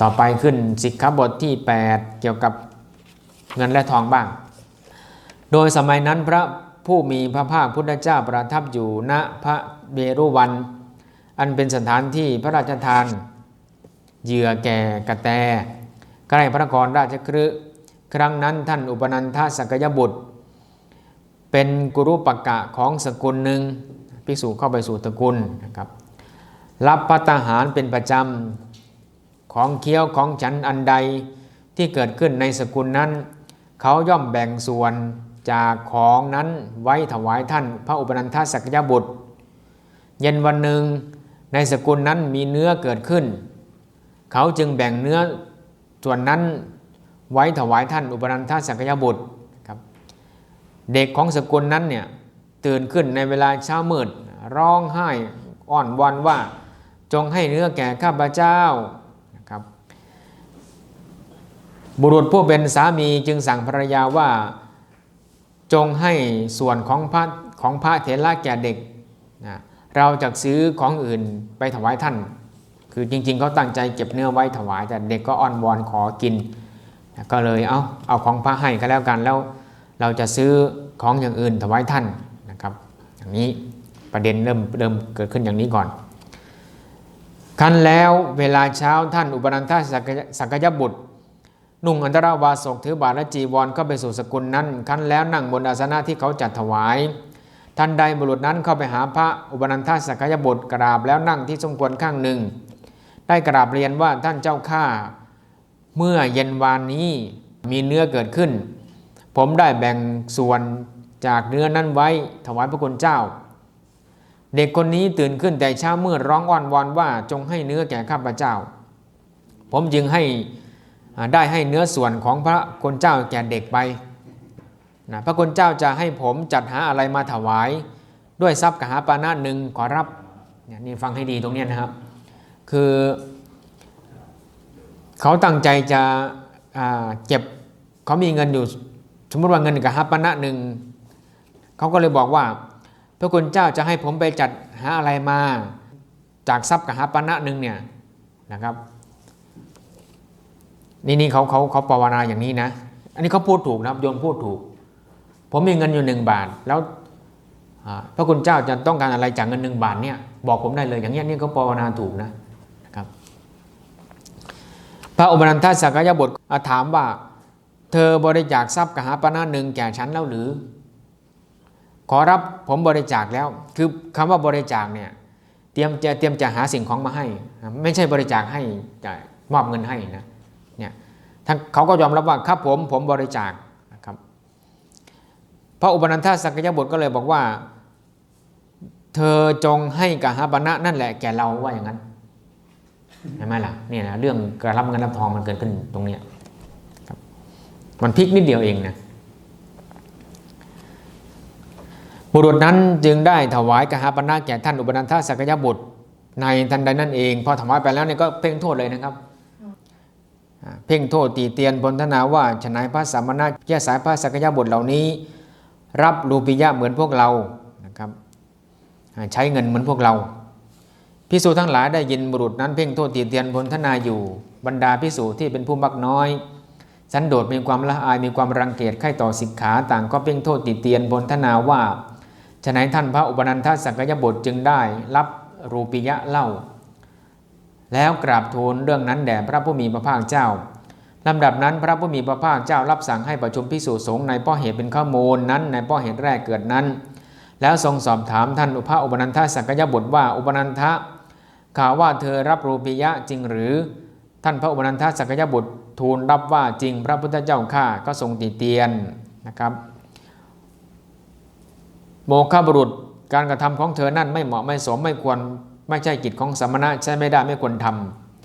ต่อไปขึ้นสิกขาบทที่ 8 เกี่ยวกับเงินและทองบ้าง โดยสมัยนั้นพระผู้มีพระภาคพุทธเจ้าประทับอยู่ณพระเบรุวัน อันเป็นสถานที่พระราชทาน เหยื่อแก่กระแตใกล้พระนครราชคฤห์ครั้งนั้นท่านอุปนันทสักยบุตร เป็นกุรุปกะของสกุลหนึ่งภิกษุเข้าไปสู่ตระกุลนะครับรับพัตตาหารเป็นประจำ ของเคี้ยวของฉันอันใดที่เกิดขึ้นในสกุลนั้น เขาย่อมแบ่งส่วนจากของนั้นไว้ถวายท่านพระอุปนันทสักยบุตร เย็นวันหนึ่งในสกุลนั้นมีเนื้อเกิดขึ้น เขาจึงแบ่งเนื้อส่วนนั้นไว้ถวายท่านอุปนันทสักยบุตรครับเด็กของสกุลนั้นเนี่ยตื่นขึ้นในเวลาเช้ามืดร้องไห้อ้อนวอนว่าจงให้เนื้อแก่ข้าพเจ้านะครับ บุรุษผู้เป็นสามีจึงสั่งภรรยาว่าจงให้ส่วนของพระของพระเถระแก่เด็กนะเราจะซื้อของอื่นไปถวายท่าน คือจริงๆเขาตั้งใจเก็บเนื้อไว้ถวาย แต่เด็กก็อ้อนวอนขอกินนะก็เลยเอาเอาของพระให้ก็แล้วกันแล้วเราจะซื้อของอย่างอื่นถวายท่านนะครับ อย่างนี้ประเด็นเริ่มเริ่มเกิดขึ้นอย่างนี้ก่อนคันแล้วเวลาเช้าท่านอุปนันทสักยสักยบุตร นุ่งอันตรวาสกถือบาทและจีวรเข้าไปสู่สกุลนั้นคันแล้วนั่งบนอาสนะที่เขาจัดถวายท่านใดบุรุษนั้นเข้าไปหาพระอุปนันทสักยบุตรกราบแล้วนั่งที่สมควรข้างหนึ่ง ได้กราบเรียนว่าท่านเจ้าข้าเมื่อเย็นวานนี้มีเนื้อเกิดขึ้น ผมได้แบ่งส่วนจากเนื้อนั้นไว้ถวายพระคุณเจ้า เด็กคนนี้ตื่นขึ้นแต่เช้ามืดร้องอ้อนวอนว่าจงให้เนื้อแก่ข้าพเจ้า ผมจึงให้ ได้ให้เนื้อส่วนของพระคุณเจ้าแก่เด็กไปนะพระคุณเจ้าจะให้ผมจัดหาอะไรมาถวาย ด้วยทรัพย์กหาปานะหนึ่งขอรับเนี่ยนี่ฟังให้ดีตรงนี้นะครับ คือเขาตั้งใจจะเก็บเขามีเงินอยู่สมมติว่าเงินกับฮัปปณะหนึ่งเขาก็เลยบอกว่า พระคุณเจ้าจะให้ผมไปจัดหาอะไรมา จากทรัพย์กับฮัปปณะหนึ่งเนี่ยนะครับ นี่นี่เขาเขาเขาภาวนาอย่างนี้นะ อันนี้เขาพูดถูกนะครับโยมพูดถูก ผมมีเงินอยู่หนึ่งบาท แล้วพระคุณเจ้าจะต้องการอะไรจากเงินหนึ่งบาทเนี่ยบอกผมได้เลยอย่างเงี้ยนี่เขาภาวนาถูกนะนะครับ พระอุปนันทสักยบุตรอะถามว่า เธอบริจาคทรัพย์กหาปณะหนึ่งแก่ฉันแล้วหรือ ขอรับผมบริจาคแล้ว คือคำว่าบริจาคเนี่ยเตรียมจะเตรียมจะหาสิ่งของมาให้ ไม่ใช่บริจาคให้จะมอบเงินให้นะ ทั้งเขาก็ยอมรับว่าครับผมผมบริจาคนะครับพระอุปนันทสักยบุตรก็เลยบอกว่า เธอจงให้กหาปณะนั่นแหละแก่เราว่าอย่างนั้นใช่ไหมล่ะเนี่ยนะเรื่องการรับเงินรับทองมันเกิดขึ้นตรงเนี้ยมันพลิกนิดเดียวเองนะบุรุษนั้นจึงได้ถวายกหาปณะแก่ท่านอุปนันทสักยบุตรในทันใดนั่นเองพอถวายไปแล้วเนี่ยก็เพ่งโทษเลยนะครับ เพ่งโทษตีเตียนพลทนาว่าฉนัยพระสามณะแยสายพระสักยบุตรเหล่านี้ รับรูปิยะเหมือนพวกเรานะครับใช้เงินเหมือนพวกเราพิสูจทั้งหลายได้ยินบุรุษนั้นเพ่งโทษตีเตียนพลทนาอยู่บรรดาพิสูจที่เป็นผู้มักน้อยสันโดษมีความละอายมีความรังเกียจไข้ต่อสิกขาต่างก็เพ่งโทษติเตียนบนทนาว่าฉนั้นท่านพระอุปนันทสักยบุตรจึงได้รับรูปิยะเล่า แล้วกราบทูลเรื่องนั้นแด่พระผู้มีพระภาคเจ้าลำดับนั้นพระผู้มีพระภาคเจ้ารับสั่งให้ประชุมพิสูจน์สงฆ์ในป้อเหตุเป็นข้อมูลนั้นในป้อเหตุแรกเกิดนั้น แล้วทรงสอบถามท่านพระอุปนันทสักยบุตรว่าอุปนันทะข่าวว่าเธอรับรูปิยะจริงหรือ ท่านพระอุปนันทสักยบุตรทูลรับว่าจริงพระพุทธเจ้าข้าก็ทรงติเตียนนะครับโมฆะบุรุษการกระทำของเธอนั่นไม่เหมาะไม่สมไม่ควร ไม่ใช่กิจของสมณะใช่ไม่ได้ไม่ควรท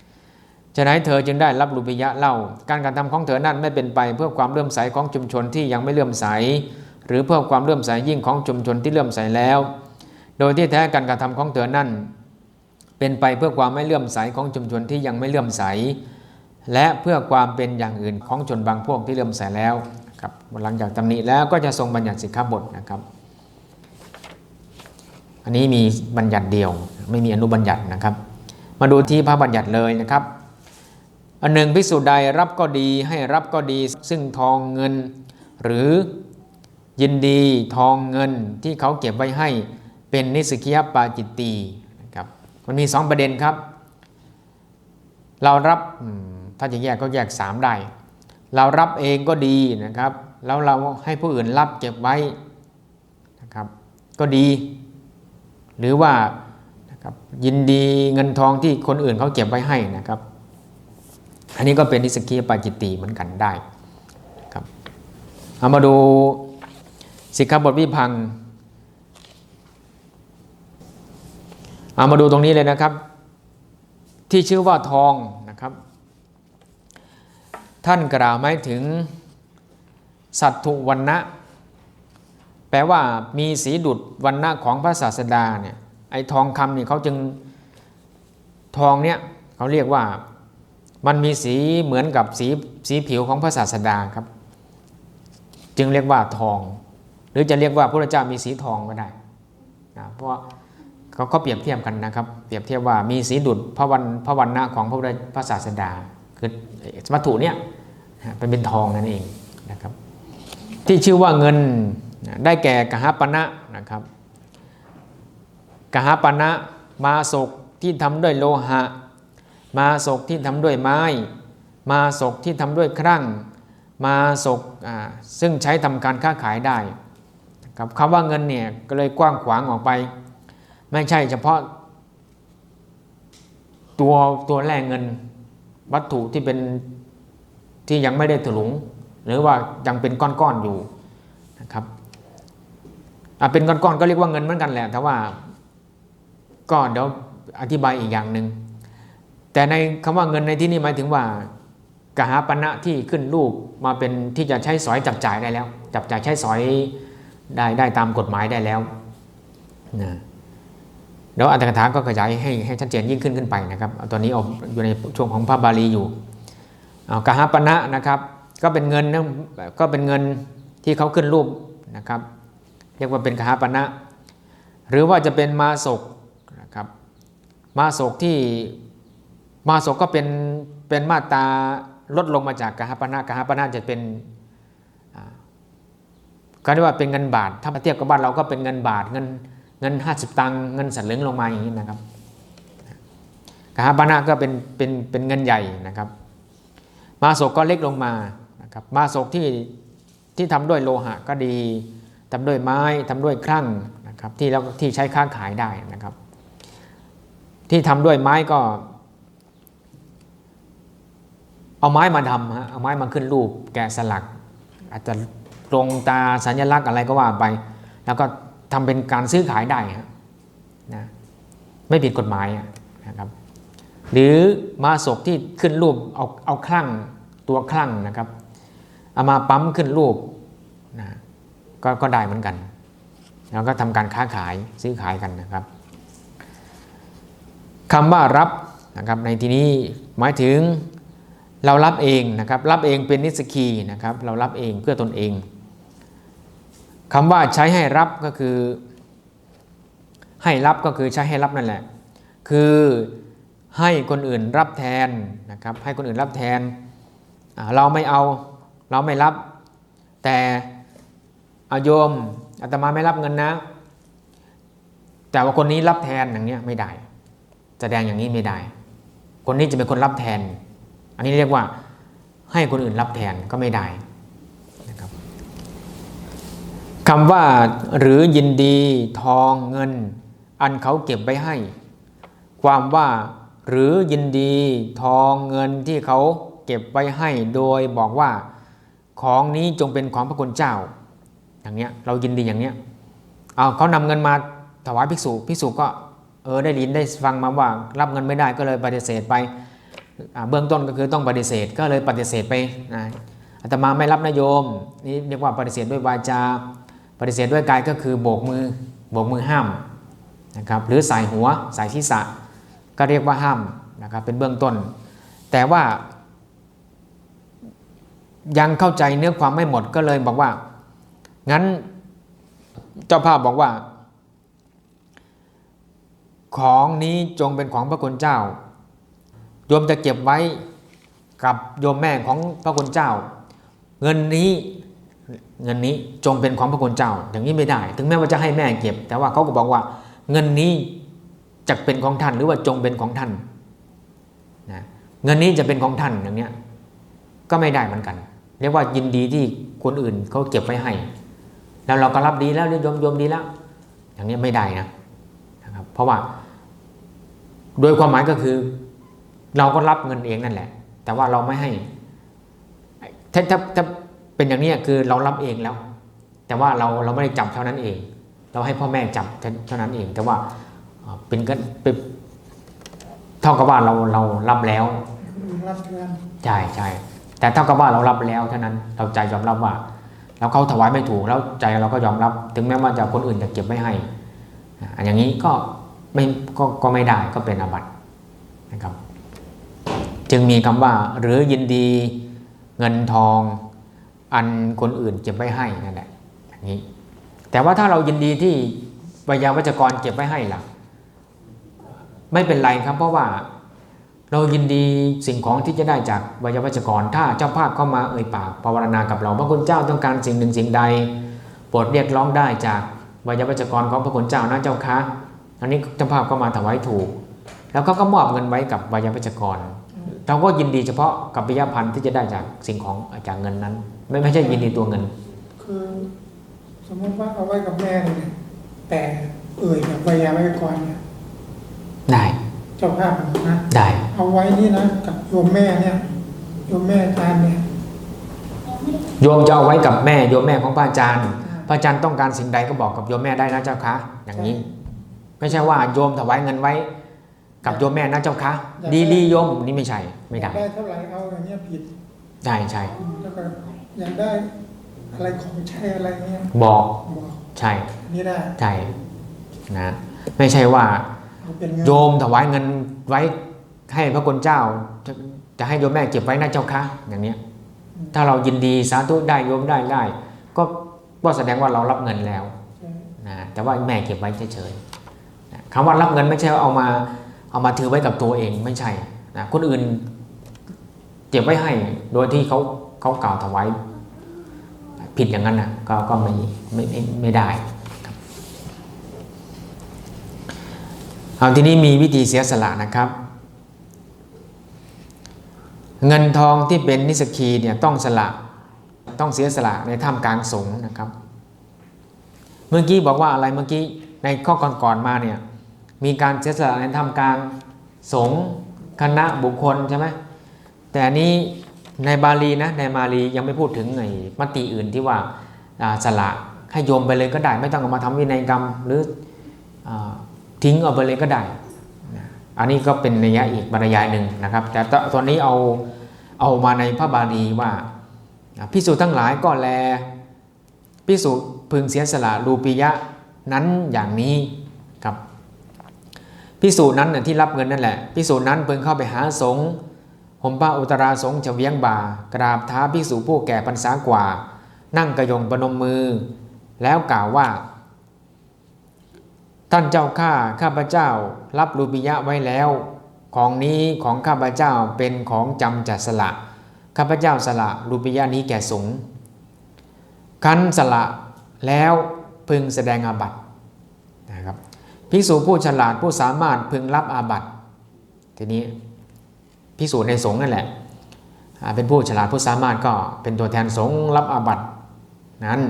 ำฉะนั้นเธอจึงได้รับรูปิยะเล่า การการะทำของเธอนั่นไม่เป็นไป เพื่อความเลื่อมใสของชุมชนที่ยังไม่เลื่อมใส หรือเพื่อความเลื่อมใสยิ่งของชุมชนที่เลื่อมใสแล้ว โดยที่แท้การการะทำของเธอนั่นเป็นไปเพื่อความไม่เลื่อมใสของชุมชนที่ยังไม่เลื่อมใส และเพื่อความเป็นอย่างอื่นของชนบางพวกที่เริ่อมใสแล้วครับหลังจากตำหนิแล้วก็จะทรงบัญญัติสิกขาบทนะครับ อันนี้มีบัญญัติเดียว ไม่มีอนุบัญญัตินะครับ มาดูที่พระบัญญัติเลยนะครับ อันหนึ่งพิสูจน์ใดรับก็ดีให้รับก็ดีซึ่งทองเงิน หรือยินดีทองเงินที่เขาเก็บไว้ให้เป็นนิสกิยปาจิตตีนะครับมันมีสองประเด็นครับ เรารับถ้าจะแยกก็แยก 3 ได้ เรารับเองก็ดีนะครับ แล้วเราให้ผู้อื่นรับเก็บไว้นะครับ ก็ดี หรือว่า ครับยินดีเงินทองที่คนอื่นเขาเก็บไว้ให้นะครับ อันนี้ก็เป็นนิสกิยปาจิตตีเหมือนกันได้ครับเอามาดูสิกขาบทวิพังเอามาดูตรงนี้เลยนะครับ ที่ชื่อว่าทองนะครับ ท่านกล่าวหมายถึงสัตถุวันนะแปลว่ามีสีดุดวันนะของพระศาสดาเนี่ย อ้ทองคำนี่เขาจึงทองเนี่ยเขาเรียกว่ามันมีสีเหมือนกับสีสีผิวของพระศาสดาครับ จึงเรียกว่าทอง หรือจะเรียกว่าพระเจ้ามีสีทองก็ได้นะเพราะว่าเขาเปรียบเทียบกันนะครับ เปรียบเทียบว่ามีสีดุดพระวันพระวันนะของพระพระศาสดา คือวัตถุเนี่ยเป็นเป็นทองนั่นเองนะครับ ที่ชื่อว่าเงินได้แก่กหปณะนะครับ กหาปณะมาศกที่ทำด้วยโลหะ มาศกที่ทำด้วยไม้ มาศกที่ทำด้วยครั่ง มาศกซึ่งใช้ทำการค้าขายได้ครับคำว่าเงินเนี่ยก็เลยกว้างขวางออกไป ไม่ใช่เฉพาะ ตัวตัวแรกเงินวัตถุที่เป็นที่ยังไม่ได้ถลุง หรือว่ายังเป็นก้อนๆอยู่นะครับเป็นก้อนๆก็เรียกว่าเงินเหมือนกันแหละแต่ว่า ก็เดี๋ยวอธิบายอีกอย่างหนึ่งแต่ในคำว่าเงินในที่นี้หมายถึงว่ากหาปณะที่ขึ้นรูปมาเป็นที่จะใช้สอยจับจ่ายได้แล้ว จับจ่ายใช้สอยได้ได้ตามกฎหมายได้แล้วนะเดี๋ยวอัตถกถาก็ขยายให้ให้ชัดเจนยิ่งขึ้นขึ้นไปนะครับตอนนี้เอาอยู่ในช่วงของพระบาลีอยู่เอากหาปณะนะครับ ก็เป็นเงินนะก็เป็นเงินที่เขาขึ้นรูปนะครับ เรียกว่าเป็นกหาปณะหรือว่าจะเป็นมาศก มาศกที่มาศกก็เป็นเป็นมาตราลดลงมาจากกหาปณะกหาปณะจะเป็นก็เรียกว่าเป็นเงินบาท ถ้ามาเทียบกับบ้านเราก็เป็นเงินบาทเงินเงินห้าสิบตังค์เงินสันเลืองลงมาอย่างนี้นะครับกหาปณะก็เป็นเป็นเป็นเงินใหญ่นะครับ มาศกก็เล็กลงมานะครับมาศกที่ที่ทำด้วยโลหะก็ดีทำด้วยไม้ทำด้วยครั่งนะครับที่เราที่ใช้ค้าขายได้นะครับ ที่ทำด้วยไม้ก็ เอาไม้มาทำฮะเอาไม้มาขึ้นรูป แกะสลัก อาจจะตรงตาสัญลักษณ์อะไรก็ว่าไป แล้วก็ทำเป็นการซื้อขายได้ฮะนะไม่ผิดกฎหมายนะครับ หรือมาศกที่ขึ้นรูปเอาเอาคลั่งตัวคลั่งนะครับเอามาปั๊มขึ้นรูปนะกก็ได้เหมือนกัน แล้วก็ทำการค้าขายซื้อขายกันนะครับ คำว่ารับนะครับในที่นี้หมายถึงเรารับเองนะครับรับเองเป็นนิสกีนะครับเรารับเองเพื่อตนเองคำว่าใช้ให้รับก็คือ ให้รับก็คือใช้ให้รับนั่นแหละ คือให้คนอื่นรับแทนนะครับให้คนอื่นรับแทน เราไม่เอาเราไม่รับ แต่อาโยมอาตมาไม่รับเงินนะ แต่ว่าคนนี้รับแทนอย่างนี้ไม่ได้ สดงอย่างนี้ไม่ได้ คนนี้จะเป็นคนรับแทน อันนี้เรียกว่าให้คนอื่นรับแทนก็ไม่ได้นะครับคำว่าหรือยินดี ทองเงิน อันเขาเก็บไว้ให้ ความว่าหรือยินดีทองเงินที่เขาเก็บไว้ให้โดยบอกว่าของนี้จงเป็นของพระคุณเจ้า อย่างเนี้ยเรายินดีอย่างเนี้ยเอาเขานำเงินมาถวายภิกษุภิกษุก็ เออได้ยินได้ฟังมาว่า รับเงินไม่ได้ก็เลยปฏิเสธไปเบื้องต้นก็คือต้องปฏิเสธก็เลยปฏิเสธไปนะอาตมาไม่รับนโยมนี่เรียกว่าปฏิเสธด้วยวาจา ปฏิเสธด้วยกายก็คือโบกมือโบกมือห้ามนะครับหรือใส่หัวใส่ศีรษะก็เรียกว่าห้ามนะครับเป็นเบื้องต้น แต่ว่า ยังเข้าใจเนื้อความไม่หมดก็เลยบอกว่า งั้นเจ้าภาพบอกว่า ของนี้จงเป็นของพระคุณเจ้า โยมจะเก็บไว้กับโยมแม่ของพระคุณเจ้า เงินนี้เงินนี้จงเป็นของพระคุณเจ้า อย่างนี้ไม่ได้ ถึงแม้ว่าจะให้แม่เก็บ แต่ว่าเขาก็บอกว่า เงินนี้จะเป็นของท่านหรือว่าจงเป็นของท่านนะเงินนี้จะเป็นของท่านอย่างเนี้ยก็ไม่ได้เหมือนกัน เรียกว่ายินดีที่คนอื่นเขาเก็บไว้ให้ แล้วเราก็รับดีแล้วโยมโยมดีแล้ว อย่างนี้ไม่ได้นะนะครับ เพราะว่า โดยความหมายก็คือ เราก็รับเงินเองนั่นแหละ แต่ว่าเราไม่ให้ถ้าถ้าถ้าเป็นอย่างนี้คือเรารับเองแล้ว แต่ว่าเราเราไม่ได้จับเท่านั้นเอง เราให้พ่อแม่จับเท่านั้นเอง แต่ว่าเอ่อเป็นก็เป็นเท่ากับว่าเราเรารับแล้วรับเงินใช่ใช่แต่เท่ากับว่าเรารับแล้วเท่านั้นเราใจยอมรับว่าเราเขาถวายไม่ถูกแล้วใจเราก็ยอมรับ ถึงแม้ว่าจะคนอื่นจะเก็บไว้ให้อะอย่างนี้ก็ ไม่ก็ก็ไม่ได้ก็เป็นอาบัตินะครับ จึงมีคำว่า หรือยินดีเงินทองอันคนอื่นเก็บไว้ให้นั่นแหละอย่างนี้ แต่ว่าถ้าเรายินดีที่วิยาวัจกรเก็บไว้ให้ล่ะ ไม่เป็นไรครับ เพราะว่าเรายินดีสิ่งของที่จะได้จากวิยาวัจกร ถ้าเจ้าภาพเข้ามาเอ่ยปากภาวนากับเราพระคุณเจ้าต้องการสิ่งหนึ่งสิ่งใดโปรดเรียกร้องได้จากวิยาวัจกรของพระคุณเจ้านะเจ้าคะ อันนี้เจ้าภาพก็มาถวายถูก แล้วก็ก็มอบเงินไว้กับวิยาวัจกรเราก็ยินดีเฉพาะกับปิยพันธ์ที่จะได้จากสิ่งของจากเงินนั้น ไม่ไม่ใช่ยินดีตัวเงิน คือ สมมติว่าเอาไว้กับแม่เลยเนี่ยแต่เอ่ยกับวิยาไว้ก่อนเนี่ยได้เจ้าภาพนะได้เอาไว้นี่นะกับโยมแม่เนี่ยโยมแม่อาจารย์เนี่ยโยมจะเอาไว้กับแม่โยมแม่ของพระอาจารย์พระอาจารย์ต้องการสิ่งใดก็บอกกับโยมแม่ได้นะเจ้าคะอย่างนี้ ไม่ใช่ว่าโยมถวายเงินไว้ กับโยมแม่นะเจ้าคะ ดีดีโยมนี่ไม่ใช่ไม่ได้ ได้เท่าไหร่เอาอย่างเงี้ยผิดได้ใช่แล้วก็อยากได้อะไรของใช้อะไรเงี้ยบอกบอกใช่อันนี่ได้ใช่นะไม่ใช่ว่าเอาเป็นเงินโยมถวายเงินไว้ให้พระคุณเจ้าจะจะให้โยมแม่เก็บไว้นะเจ้าคะอย่างเนี้ยถ้าเรายินดีสาธุได้โยมได้ได้ ก็ก็แสดงว่าเรารับเงินแล้วใช่นะแต่ว่าแม่เก็บไว้เฉยๆนะ คำว่ารับเงินไม่ใช่ว่าเอามาเอามาถือไว้กับตัวเองไม่ใช่นะคนอื่นเก็บไว้ให้โดยที่เขาเขากล่าวถวายผิดอย่างนั้นนะก็ก็ไม่ไม่ไม่ไม่ได้เอาทีนี้มีวิธีเสียสละนะครับ เงินทองที่เป็นนิสกีเนี่ยต้องสละต้องเสียสละในท่ามกลางสงนะครับ เมื่อกี้บอกว่าอะไรเมื่อกี้ในข้อก่อนๆมาเนี่ย มีการเสียสละในท่ามกลางสงฆ์คณะบุคคลใช่ไหมแต่อันนี้ในบาลีนะในบาลียังไม่พูดถึงไอ้มติอื่นที่ว่าสละให้โยมไปเลยก็ได้ ไม่ต้องเอามาทำวินัยกรรมหรืออทิ้งเอาไปเลยก็ได้ อันนี้ก็เป็นนัยยะอีกบรรยายหนึ่งนะครับ แต่ตอนนี้เอาเอามาในพระบาลีว่าพิสูจน์ทั้งหลายก็แลพิสุพึงเสียสละรูปิยะนั้นอย่างนี้ พิสูจนั้นน่ะที่รับเงินนั่นแหละพิสูจนั้นพึงเข้าไปหาสงฆ์หมผ้าอุตราสงฆ์จะเวียงบ่ากราบเท้าพิสูจผู้แก่พรรษากว่า นั่งกระยงประนมมือ แล้วกล่าวว่า ท่านเจ้าข้าข้าพเจ้า รับรูปิยะไว้แล้ว ของนี้ของข้าพเจ้าเป็นของจำจัดสละข้าพเจ้าสละรูปิยะนี้แก่สงฆ์คันสละแล้วพึงแสดงอาบัติ ภิกษุผู้ฉลาดผู้สามารถพึงรับอาบัติทีนี้ภิกษุในสงฆ์นั่นแหละเป็นผู้ฉลาดผู้สามารถก็เป็นตัวแทนสงฆ์รับอาบัตินั้น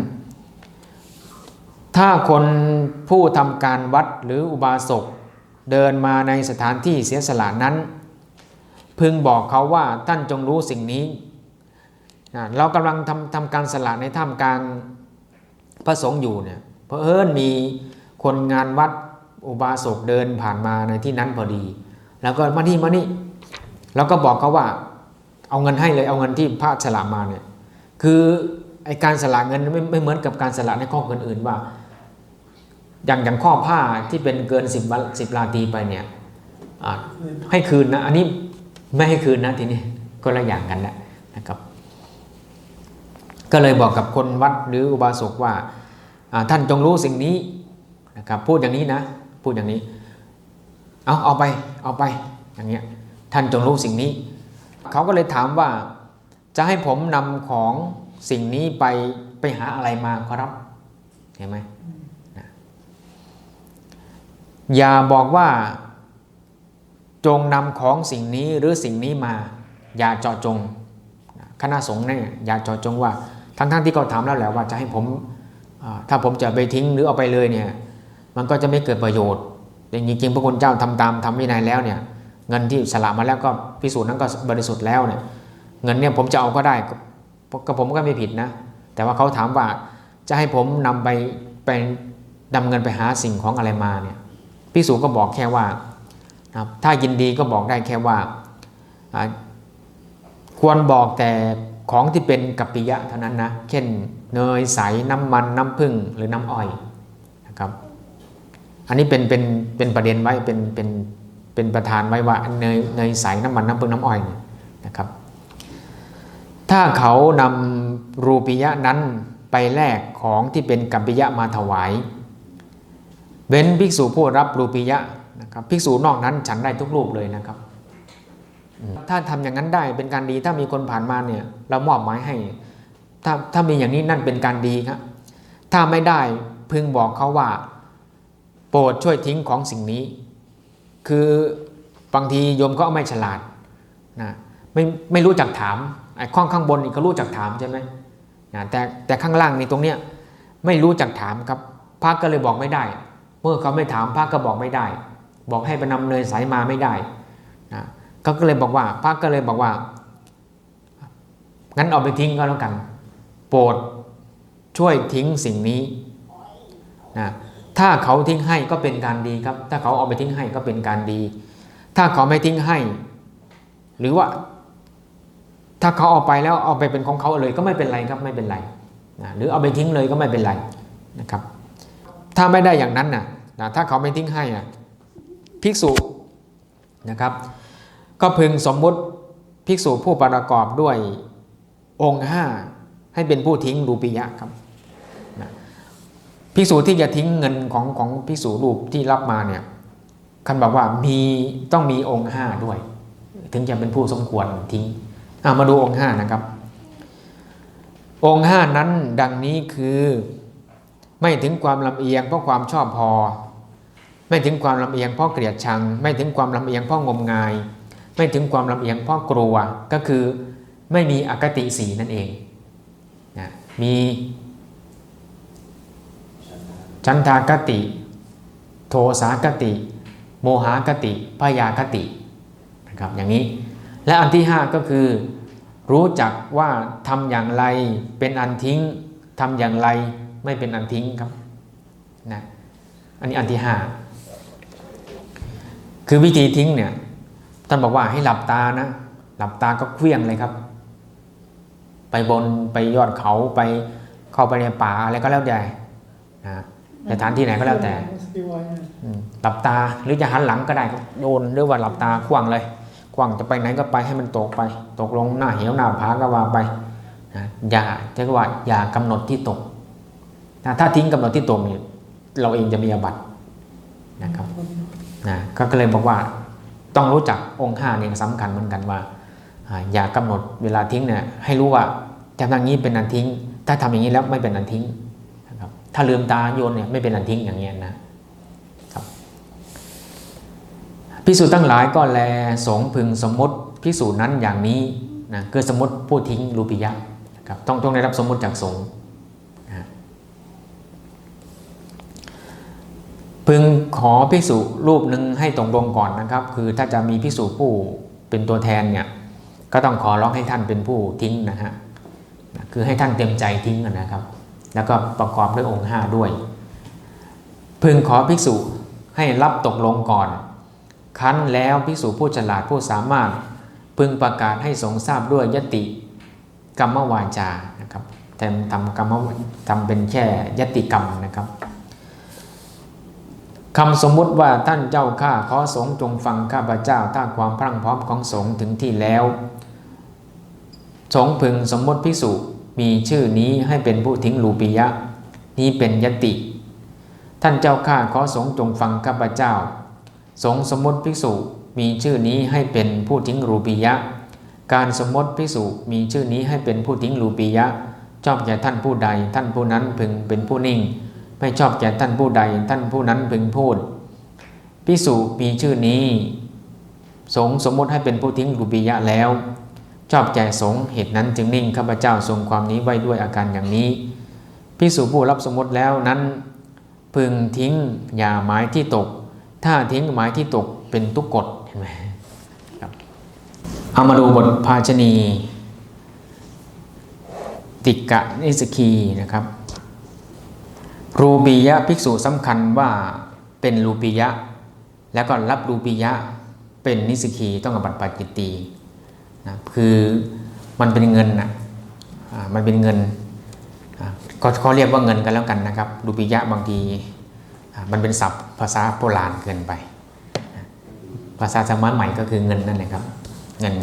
ถ้าคนผู้ทำการวัดหรืออุบาสกเดินมาในสถานที่เสียสละนั้น พึงบอกเขาว่าท่านจงรู้สิ่งนี้ เรากำลังทำทำการสละในท่ามกลางพระสงฆ์อยู่เนี่ยเพราะเอิญมีคนงานวัด อุบาสกเดินผ่านมาในที่นั้นพอดี แล้วก็มานี่มานี่ แล้วก็บอกเขาว่า เอาเงินให้เลยเอาเงินที่พระสละมาเนี่ย คือไอการสละเงินไม่ไม่เหมือนกับการสละในข้ออื่นๆว่า อย่างอย่างข้อผ้าที่เป็นเกินสิบวันสิบลาตีไปเนี่ยให้คืนนะ อันนี้ไม่ให้คืนนะทีนี้ก็ละอย่างกันแล้วนะครับ ก็เลยบอกกับคนวัดหรืออุบาสกว่าอ่าท่านจงรู้สิ่งนี้นะครับพูดอย่างนี้นะ พูดอย่างนี้ เอาเอาไปเอาไปอย่างเงี้ยท่านจงรู้สิ่งนี้ เขาก็เลยถามว่า จะให้ผมนำของสิ่งนี้ไปไปหาอะไรมาครับเห็นไหมนะอย่าบอกว่า จงนำของสิ่งนี้หรือสิ่งนี้มา อย่าเจาะจงนะคณะสงฆ์เนี่ยอย่าเจาะจงว่าทั้งๆที่เขาถามแล้วแหละว่าจะให้ผมอ่าถ้าผมจะไปทิ้งหรือเอาไปเลยเนี่ย มันก็จะไม่เกิดประโยชน์แต่จริงๆพระคุณเจ้าทำตามทำวินัยแล้วเนี่ย เงินที่สละมาแล้วก็พิสูจน์นั้นก็บริสุทธิ์แล้วเนี่ย เงินเนี่ยผมจะเอาก็ได้ก็ก็ผมก็ไม่ผิดนะ แต่ว่าเขาถามว่าจะให้ผมนำไปไปนำเงินไปหาสิ่งของอะไรมาเนี่ยพิสูจน์ก็บอกแค่ว่าถ้ายินดีก็บอกได้แค่ว่าอ่าควรบอกแต่ของที่เป็นกัปปิยะเท่านั้นนะ เช่นเนยใสน้ำมันน้ำผึ้งหรือน้ำอ้อยนะครับ อันนี้เป็นเป็นเป็นประเด็นไว้เป็นเป็นเป็นประธานไว้ว่าเนยเนยใสน้ำมันน้ำผึ้งน้ำอ้อยเนี่ยนะครับ ถ้าเขานำรูปิยะนั้นไปแลกของที่เป็นกัปปิยะมาถวาย เว้นภิกษุผู้รับรูปิยะนะครับภิกษุนอกนั้นฉันได้ทุกรูปเลยนะครับ ถ้าทำอย่างนั้นได้เป็นการดีถ้ามีคนผ่านมาเนี่ยเรามอบหมายให้ ถ้าถ้ามีอย่างนี้นั่นเป็นการดีครับถ้าไม่ได้พึงบอกเขาว่า ปรดช่วยทิ้งของสิ่งนี้ คือบางทีโยมก็ไม่ฉลาดนะไม่ไม่รู้จักถามไอ้ข้องข้างบนนี่เขารู้จักถามใช่ไหมนะแต่แต่ข้างล่างนี่ตรงเนี้ยไม่รู้จักถามครับพระก็เลยบอกไม่ได้ เมื่อเขาไม่ถามพระก็บอกไม่ได้ บอกให้ไปนำเนยใสมาไม่ได้นะเขาก็เลยบอกว่าพระก็เลยบอกว่างั้นเอาไปทิ้งก็แล้วกัน โปรดช่วยทิ้งสิ่งนี้นะ ถ้าเขาทิ้งให้ก็เป็นการดีครับ ถ้าเขาเอาไปทิ้งให้ก็เป็นการดี ถ้าเขาไม่ทิ้งให้ หรือว่า ถ้าเขาเอาไปแล้วเอาไปเป็นของเขาเลยก็ไม่เป็นไรครับไม่เป็นไรนะหรือเอาไปทิ้งเลยก็ไม่เป็นไรนะครับ ถ้าไม่ได้อย่างนั้นนะนะถ้าเขาไม่ทิ้งให้อะภิกษุนะครับ ก็พึงสมมุติภิกษุผู้ประกอบด้วยองค์ห้าให้เป็นผู้ทิ้งรูปิยะครับ ภิกษุที่จะทิ้งเงินของของภิกษุรูปที่รับมาเนี่ยคันบอกว่ามีต้องมีองค์ห้าด้วย ถึงจะเป็นผู้สมควรทิ้งอะมาดูองค์ห้านะครับ องค์ห้านั้นดังนี้คือไม่ถึงความลำเอียงเพราะความชอบพอ ไม่ถึงความลำเอียงเพราะเกลียดชัง ไม่ถึงความลำเอียงเพราะงมงาย ไม่ถึงความลำเอียงเพราะกลัวก็คือไม่มีอคติสีนั่นเองนะมี ชันทากติ โทสากติ โมหากติพยาคตินะครับอย่างนี้ และอันที่ 5 ก็คือ รู้จักว่าทำอย่างไรเป็นอันทิ้งทำอย่างไรไม่เป็นอันทิ้งครับนะอันนี้อันที่ 5 คือวิธีทิ้งเนี่ยท่านบอกว่าให้หลับตานะหลับตาก็เคลี้ยงเลยครับ ไปบนไปยอดเขาไปเข้าไปในป่าอะไรก็แล้วแต่นะ สถานที่ไหนก็แล้วแต่ซีวอยนะอืมหลับตาหรือจะหันหลังก็ได้ก็โยนหรือว่าหลับตาขว้างเลยขว้างจะไปไหนก็ไปให้มันตกไป ตกลงหน้าเหวหน้าผาก็ว่าไปนะอย่าเรียกว่าอย่ากำหนดที่ตกนะถ้าทิ้งกำหนดที่ตกเนี่ยเราเองจะมีอาบัตินะครับนะก็ก็เลยบอกว่าต้องรู้จักองค์ห้าเนี่ยสำคัญเหมือนกันว่าอ่าอย่ากำหนดเวลาทิ้งเนี่ยให้รู้ว่าทำอย่างนี้เป็นอันทิ้ง ถ้าทำอย่างนี้แล้วไม่เป็นอันทิ้งนะครับ ถ้าลืมตาโยนเนี่ยไม่เป็นอันทิ้งอย่างเงี้ยนะครับพิสูจน์ทั้งหลายก็แลสงพึงสมมติพิสูจน์นั้นอย่างนี้นะคือสมมติผู้ทิ้งรูปิยะนะครับต้องต้องได้รับสมมติจากสงนะพึงขอพิสูจรูปหนึ่งให้ตรงลงก่อนนะครับ คือถ้าจะมีพิสูจผู้เป็นตัวแทนเนี่ยก็ต้องขอร้องให้ท่านเป็นผู้ทิ้งนะฮะนะคือให้ท่านเต็มใจทิ้งนะครับ แล้วก็ประกอบด้วยองค์ห้าด้วย พึงขอภิกษุให้รับตกลงก่อน คั้นแล้วภิกษุผู้ฉลาดผู้สามารถ พึงประกาศให้สงทราบด้วยยติกรรมวาจานะครับแต่ทำกรรมทำเป็นแค่ยติกรรมนะครับคำสมมุติว่าท่านเจ้าข้าขอสงฆ์จงฟังข้าพเจ้าถ้าความพรั่งพร้อมของสงฆ์ถึงที่แล้ว สงพึงสมมติภิกษุ มีชื่อนี้ให้เป็นผู้ทิ้งลูปิยะ นี้เป็นยติ ท่านเจ้าข้าขอสงฆ์จงฟังข้าพเจ้า สงสมมติภิกษุมีชื่อนี้ให้เป็นผู้ทิ้งรูปียะ การสมมติพิสุมีชื่อนี้ให้เป็นผู้ทิ้งรูปียะ ชอบแก่ท่านผู้ใด ท่านผู้นั้นพึงเป็นผู้นิ่ง ไม่ชอบแก่ท่านผู้ใด ท่านผู้นั้นพึงพูดพิสุมีชื่อนี้ สงสมมติให้เป็นผู้ทิ้งรูปียะแล้ว ชอบแก่สงเหตุนั้นจึงนิ่งข้าพเจ้าทรงความนี้ไว้ด้วยอาการอย่างนี้พิสุผู้รับสมมติแล้วนั้น พึงทิ้งยาหมายที่ตก ถ้าทิ้งหมายที่ตกเป็นทุกกฎเห็นไหมครับเอามาดูบทภาชณีติกะนิสกีนะครับรูปียะภิกษุสำคัญว่าเป็นรูปียะ แล้วก็รับรูปียะเป็นนิสกีต้องอบัติปาจิตตี นะคือมันเป็นเงินนะมันเป็นเงินก็เขาเรียกว่าเงินกันแล้วกันนะครับรูปียะบางทีมันเป็นศัพท์ภาษาโบราณเกินไป ภาษาสมัยใหม่ก็คือเงินนั่นแหละครับ เงิน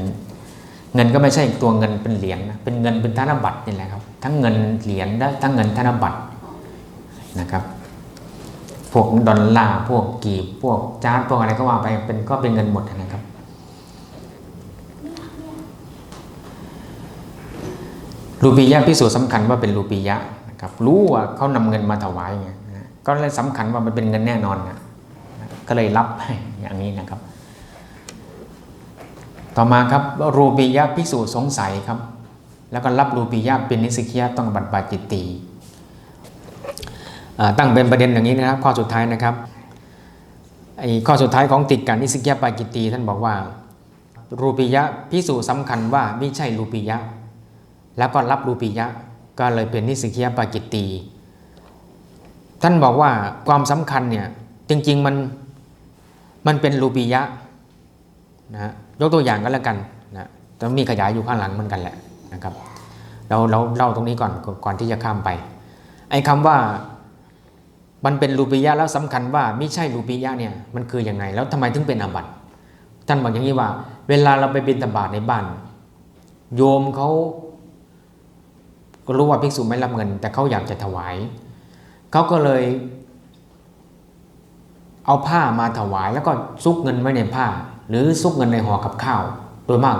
เงินก็ไม่ใช่ตัวเงินเป็นเหรียญนะเป็นเงินเป็นธนบัตรนี่แหละครับ ทั้งเงินเหรียญและทั้งเงินธนบัตรนะครับพวกดอลลาร์พวกกีบพวกจาร์พวกอะไรก็ว่าไปเป็นก็เป็นเงินหมดนะครับ รูปียะพิสูจน์สำคัญว่าเป็นรูปียะนะครับ รู้ว่าเขานำเงินมาถวายไงก็เลยสำคัญว่ามันเป็นเงินแน่นอนนะก็เลยรับให้อย่างนี้นะครับ ต่อมาครับรูปียะภิกษุสงสัยครับ แล้วก็รับรูปียะเป็นนิสิกิยะต้องบัตรบาจิตตีตั้งเป็นประเด็นอย่างนี้นะครับ ข้อสุดท้ายนะครับไอ้ข้อสุดท้ายของติดกันนิสิกิยะปาจิตตีท่านบอกว่า รูปียะภิกษุสำคัญว่าไม่ใช่รูปียะ แล้วก็รับรูปียะ ก็เลยเป็นนิสิกิยปาจิตตี ท่านบอกว่าความสำคัญเนี่ยจริงๆมันมันเป็นรูปียะนะฮะยกตัวอย่างก็แล้วกันนะแต่มีขยายอยู่ข้างหลังเหมือนกันแหละนะครับเราเราเล่าตรงนี้ก่อนก่อนที่จะข้ามไปไอ้คำว่ามันเป็นรูปียะแล้วสำคัญว่าไม่ใช่รูปียะเนี่ยมันคือยังไง แล้วทำไมถึงเป็นอาบัติท่านบอกอย่างนี้ว่า เวลาเราไปบิณฑบาตในบ้าน โยมเขา ก็รู้ว่าภิกษุไม่รับเงิน แต่เขาอยากจะถวาย เขาก็เลย เอาผ้ามาถวาย แล้วก็ซุกเงินไว้ในผ้า หรือซุกเงินในห่อกับข้าว โดยมาก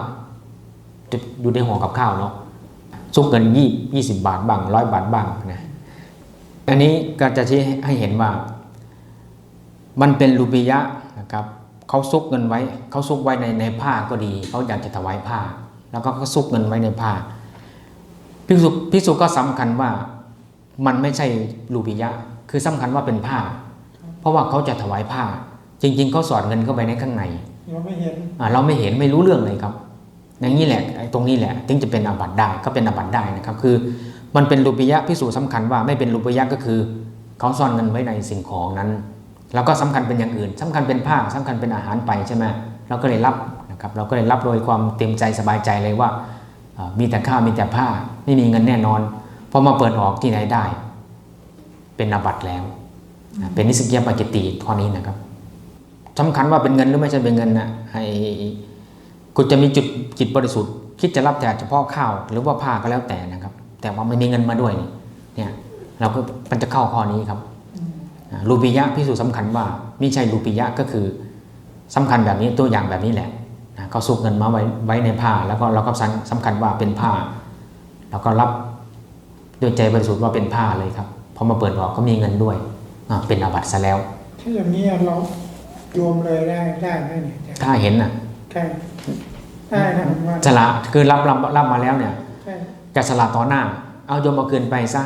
จะอยู่ในห่อกับข้าวเนาะซุกเงินยี่ยี่สิบบาทบ้างร้อยบาทบ้างนะอันนี้ก็จะชี้ให้เห็นว่า มันเป็นรูปียะนะครับเขาซุกเงินไว้เขาซุกไว้ในในผ้าก็ดี เขาอยากจะถวายผ้า แล้วก็เขาซุกเงินไว้ในผ้า พิสุพิสุก็สำคัญว่ามันไม่ใช่รูปียะ คือสำคัญว่าเป็นผ้า เพราะว่าเขาจะถวายผ้า จริง ๆเขาสอดเงินเข้าไปในข้างใน เราไม่เห็นอ่าเราไม่เห็นไม่รู้เรื่องเลยครับ อย่างนี้แหละไอ้ตรงนี้แหละถึงจะเป็นอาบัติได้ก็เป็นอาบัติได้นะครับ คือ มันเป็นรูปียะพิสูจน์สำคัญว่าไม่เป็นรูปียะก็คือเขาซ่อนเงินไว้ในสิ่งของนั้น แล้วก็สำคัญเป็นอย่างอื่นสำคัญเป็นผ้าสำคัญเป็นอาหารไปใช่ไหมเราก็เลยรับนะครับ เราก็เลยรับโดยความเต็มใจสบายใจเลยว่าอ่า มีแต่ข้าวมีแต่ผ้า ไม่มีเงินแน่นอนพอมาเปิดออกที่ไหนได้ เป็นอาบัตแล้ว เป็นนิสกิยปาจิตติข้อนี้นะครับสำคัญว่าเป็นเงินหรือไม่ใช่เป็นเงินนะให้คุณจะมีจุดจิตบริสุทธิ์ คิดจะรับแต่เฉพาะข้าวหรือว่าผ้าก็แล้วแต่นะครับ แต่ว่าไม่มีเงินมาด้วยเนี่ยเราก็มันจะเข้าข้อนี้ครับรูปียะพิสูจน์สำคัญว่าไม่ใช่รูปียะก็คือสำคัญแบบนี้ตัวอย่างแบบนี้แหละ เขาซุกเงินมาไว้ไว้ในผ้า แล้วก็เราก็สำคัญว่าเป็นผ้า แล้วก็รับด้วยใจบริสุทธิ์ว่าเป็นผ้าเลยครับพอมาเปิดออกก็มีเงินด้วยอ่าเป็นอาบัติซะแล้ว ถ้าอย่างนี้เราโยมเลยได้ได้ไหมเนี่ยถ้าเห็นน่ะใช่ได้นะผมว่าสละคือรับรับรับมาแล้วเนี่ยใช่จะสละต่อหน้า เอาโยมมาคืนไปซะ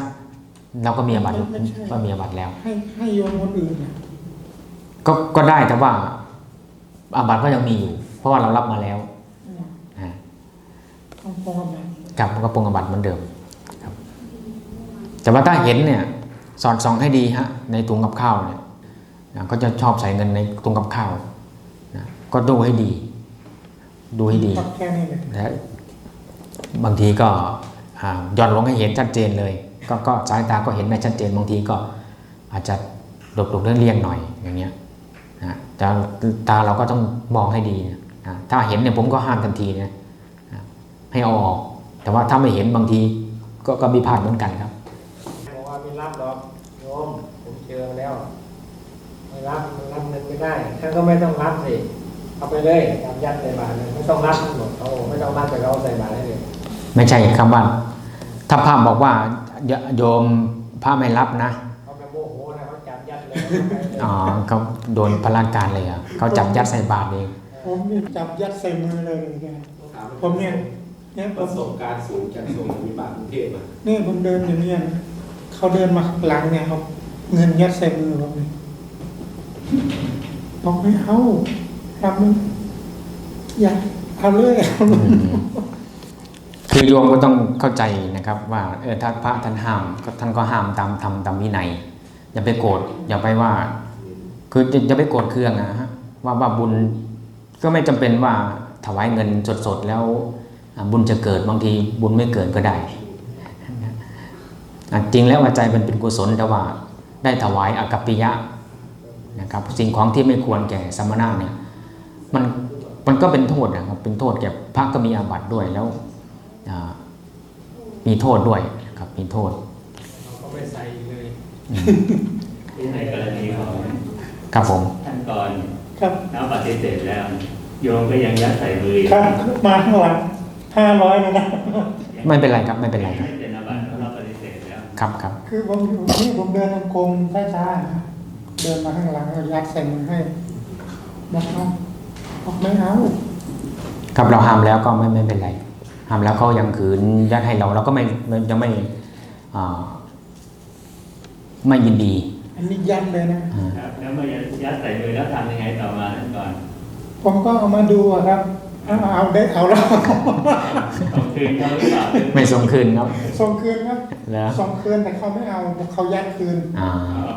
เราก็มีอาบัติไม่ใช่ก็มีอาบัติแล้ว ให้ให้โยมคนอื่นน่ะก็ก็ได้แต่ว่าอาบัติก็ยังมีอยู่เพ ราะว่าเรารับมาแล้วอืมนะต้องป้องกันไหมกับมันก็ปรงอาบัติเหมือนเดิมครับ แต่ว่าถ้าเห็นเนี่ยสอดส่องให้ดีฮะในถุงกับข้าวเนี่ยนะก็จะชอบใส่เงินในถุงกับข้าวนะก็ดูให้ดี ดูให้ดีปักแค่นี้เลยและบางทีก็อ่าหย่อนลงให้เห็นชัดเจนเลย ก็ก็สายตาก็เห็นได้ชัดเจนบางทีก็อาจจะหลบหลบเลี่ยงๆหน่อยอย่างเงี้ยนะแต่ตาเราก็ต้องมองให้ดีนะนะ ถ้าเห็นเนี่ยผมก็ห้ามทันทีนะนะให้เอาออก แต่ว่าถ้าไม่เห็นบางทีก็ก็มีพลาดเหมือนกันครับบอกว่าไม่รับหรอกโยมผมเจอมาแล้วไม่รับมันรับเงินไม่ได้ท่านก็ไม่ต้องรับสิเอาไปเลยจำยัดใส่บาตรเลยไม่ต้องนับหมดเขาไม่ต้องนับแต่เราใส่บาตรได้เลยไม่ใช่คำว่า ถ้าพระบอกว่าโยโยมพระไม่รับนะเขาไปโมโหนะเขาจำยัดเลยอ๋อเขาโดนพลานการเลยอะเขาจับยัดใส่บาตรเอง ผมนี่จับยัดใส่มือเลยเนี่ยผมเนี่ยเนี่ยผประมสบการณ์สูงจากทรงวิบากกรุงเทพอะนี่ผมเดินอย่างเนี้ยนะเขาเดินมาข้างหลังเนี่ยเขาเงินยัดใส่มือผมเลยบอกไม่เอาทำมึงอย่าเอาเลยเอาเลย คือโยมก็ต้องเข้าใจนะครับว่าเออถ้าพระท่านห้ามก็ท่านก็ห้ามตามธรรมตามวินัย อย่าไปโกรธอย่าไปว่า คือจะจะไปโกรธเคืองนะฮะว่าว่าบุญ ก็ไม่จำเป็นว่าถวายเงินสดๆแล้วอ่าบุญจะเกิดบางทีบุญไม่เกิดก็ได้อะจริงแล้วว่าใจมันเป็นกุศลแต่ว่าได้ถวายอากัปปิยะนะครับสิ่งของที่ไม่ควรแก่สมณะเนี่ยมันมันก็เป็นโทษนะครับเป็นโทษแก่พระก็มีอาบัติด้วยแล้วอ่ามีโทษด้วยนะครับมีโทษเขาไปใส่เลยที่ในกรณีของครับผมท่านก่อน ครับน้าปฏิเสธแล้ว โยมก็ยังยัดใส่มืออีกครับมาข้างหลังห้าร้อยเลยนะไม่เป็นไรครับไม่เป็นไรครับไม่เป็นอาบัติเพราะเราปฏิเสธแล้วครับครับคือผมอยู่นี่ผมเดินตรงกรมช้าๆนะเดินมาข้างหลังเอายัดใส่มือให้บอกเอาบอกไม่เอาครับเราห้ามแล้วก็ไม่ไม่เป็นไรห้ามแล้วเขายังขืนยัดให้เราเราก็ไม่ไม่ยังไม่อ่าไม่ยินดี อันนี้ยัดเลยนะอ่าครับแล้วเมื่อยัดใส่มือแล้วทำยังไงต่อมาท่านก่อน ผมก็เอามาดูอะครับ เอาเอาได้เอาแล้วเอาคืนเขาหรือเปล่าไม่ส่งคืนครับ ส่งคืนครับ แล้ว ส่งคืนแต่เขาไม่เอาเขายัดคืน อ่า เอา